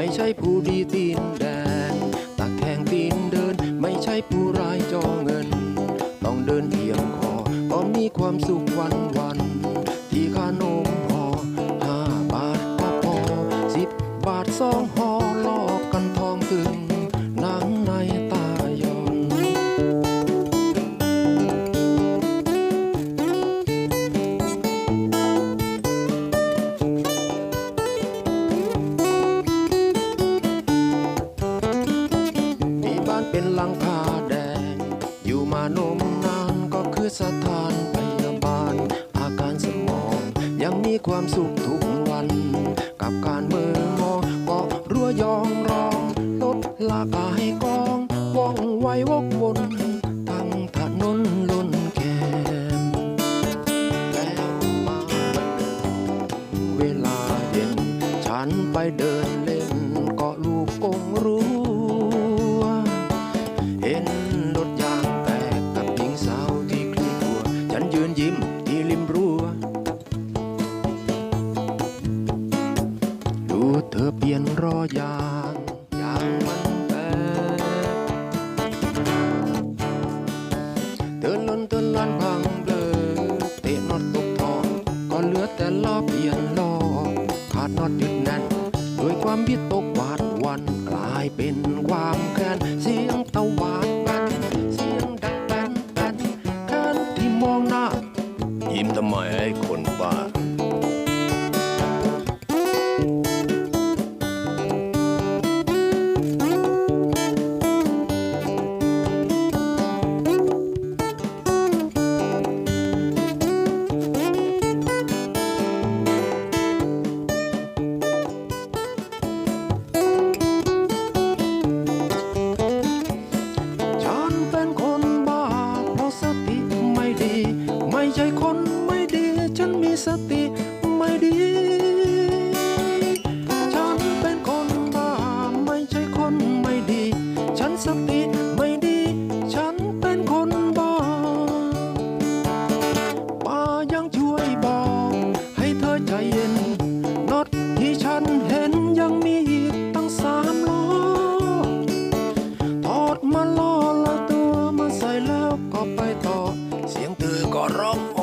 ไม่ใช่ผู้ดีตีนแดงตักแคงตีนเดิน ไม่ใช่ผู้ร้ายจองเงิน ต้องเดินเอียงคอก็มีความสุขวันวัน เป็นหลังคาแดง อยู่มานมนานก็คือสถานพยาบาล อาการสมองยังมีความสุขทุกวัน กับการเมืองมองก็รั้วยองรองลดลากาให้กองว่องไววกวนทั้งถนนล้นแคมแล้วมาวันเวลาเย็น ฉันไปเดินเล่นเกาะลูกกงรั้ นรถยางแตกกับหญิงสาวที่คลี่กลัว ฉันยืนยิ้มที่ริมรั้ว ดูเธอเปลี่ยนรอยางยางมันแตกเตือนลนเตือนลันพังเบลอเตะน็อตตกทอง ก็เหลือแต่ล้อเปลี่ยนล้อขาดน็อตยึดแน่นด้วยความวิตกหวาดวันายเป็นความแค้นเสียงตะวานแป้นเสียงดังแป้นแป้นแค้นที่มองหน้า ยิ้มทำไมไอ้คนบ้า ใช่คนไม่ดี ฉันมีสติไม่ดี ร้อง